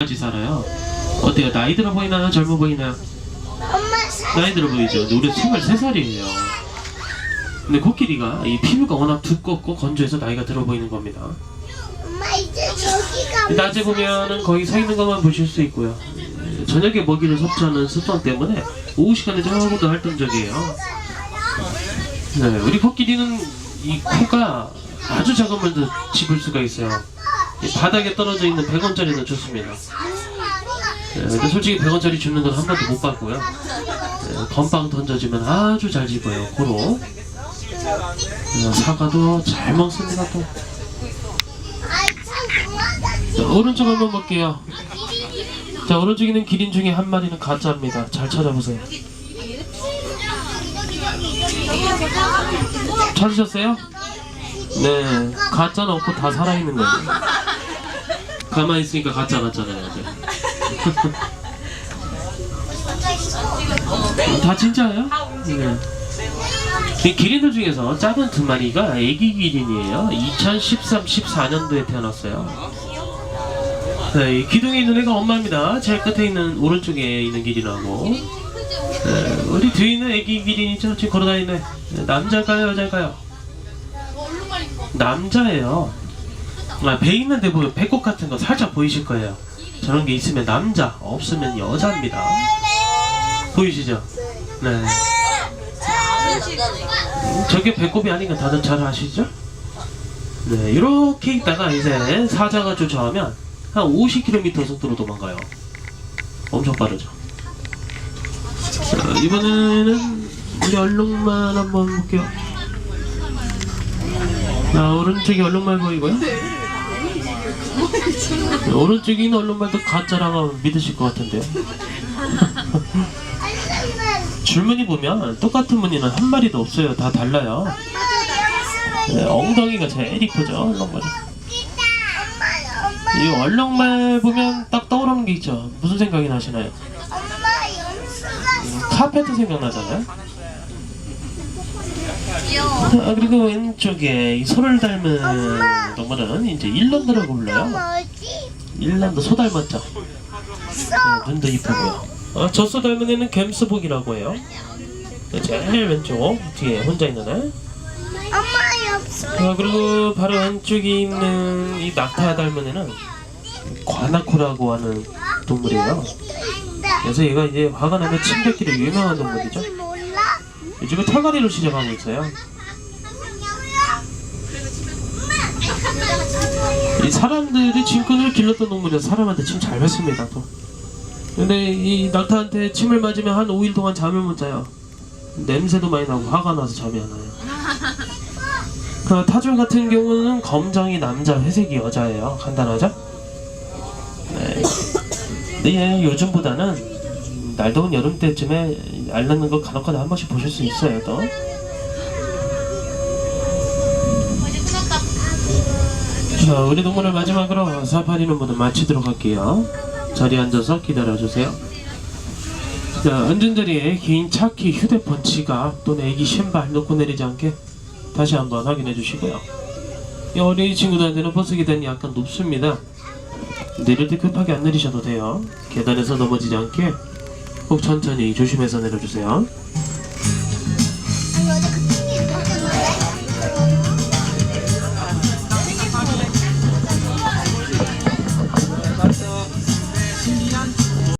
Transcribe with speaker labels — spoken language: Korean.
Speaker 1: 같이 살아요. 어때요? 나이 들어 보이나요? 젊어 보이나요?
Speaker 2: 엄마
Speaker 1: 나이 들어 보이죠? 근데 우리 23살이에요. 근데 코끼리가 이 피부가 워낙 두껍고 건조해서 나이가 들어 보이는 겁니다.
Speaker 2: 엄마 이제 여기가
Speaker 1: 낮에 보면은 거의 서 있는 것만 보실 수 있고요. 예, 저녁에 먹이를 섭취하는 습관 때문에 오후 시간에 조금도 활동적이에요. 네, 우리 코끼리는 이 코가 아주 작은 물도 집을 수가 있어요. 이 바닥에 떨어져 있는 100원짜리는 좋습니다. 네, 근데 솔직히 100원짜리 줍는 건 한 번도 못 봤고요. 네, 건빵 던져주면 아주 잘 집어요, 고로. 네, 사과도 잘 먹습니다, 또. 자, 오른쪽 한번 볼게요. 자, 오른쪽에 있는 기린 중에 한 마리는 가짜입니다. 잘 찾아보세요. 찾으셨어요? 네, 가짜는 없고 다 살아있는 거예요. 가만히 있으니까 가짜 같잖아요. 네. 다 진짜예요? 네. 이 기린들 중에서 작은 두 마리가 애기 기린이에요. 2013, 14년도에 태어났어요. 네, 이 기둥에 있는 애가 엄마입니다. 제일 끝에 있는 오른쪽에 있는 기린하고 네, 우리 뒤에 있는 애기 기린이죠. 지금 걸어다니는 애. 네, 남자일까요, 여자일까요? 남자예요. 아, 배 있는데 보면 배꼽 같은 거 살짝 보이실 거예요. 저런 게 있으면 남자, 없으면 여자입니다. 보이시죠? 네. 음, 저게 배꼽이 아닌 건 다들 잘 아시죠? 네, 이렇게 있다가 이제 사자가 쫓아오면 한 50km 속도로 도망가요. 엄청 빠르죠. 자, 이번에는 우리 얼룩말 한번 볼게요. 자, 오른쪽이 얼룩말 보이고요. 네, 오른쪽에 있는 얼룩말도 가짜라고 믿으실 것 같은데요. 줄무늬 보면 똑같은 무늬는 한 마리도 없어요. 다 달라요. 네, 엉덩이가 제일 이쁘죠.
Speaker 2: 엄마
Speaker 1: 이 얼룩말 보면 딱 떠오르는 게 있죠. 무슨 생각이 나시나요? 카페트 생각나잖아요. 아, 그리고 왼쪽에 이 소를 닮은 동물은 이제 일란드라고 불러요.
Speaker 2: 뭐지?
Speaker 1: 일란드 소 닮았죠. 네, 눈도 이쁘고요. 어, 저소 닮은 애는 갬스복이라고 해요. 네, 제일 왼쪽 뒤에 혼자 있는 애.
Speaker 2: 엄마 염수
Speaker 1: 어, 그리고 바로 왼쪽에 있는 이 낙타 닮은 애는 과나코라고 하는 동물이에요. 그래서 얘가 이제 화가 나면 침 뱉기로 유명한 동물이죠. 요즘에 털갈이를 시작하고 있어요. 이 사람들이 짐꾼을 길렀던 동물이라 사람한테 침 잘 뱉습니다. 또. 근데 이 낙타한테 침을 맞으면 한 5일 동안 잠을 못 자요. 냄새도 많이 나고 화가 나서 잠이 안 와요. 그 타조 같은 경우는 검정이 남자, 회색이 여자예요. 간단하죠? 네. 얘 요즘보다는 날 더운 여름 때쯤에 알 낳는 거 간혹가다 한 번씩 보실 수 있어요 또. 자, 우리 동물을 마지막으로 사파리는 모두 마치도록 할게요. 자리에 앉아서 기다려주세요. 자, 앉은 자리에 개인 차키, 휴대폰, 지갑 또는 애기 신발 놓고 내리지 않게 다시 한번 확인해 주시고요. 이 어린이 친구들한테는 버스 계단이 약간 높습니다. 내릴 때 급하게 안 내리셔도 돼요. 계단에서 넘어지지 않게 꼭 천천히 조심해서 내려주세요.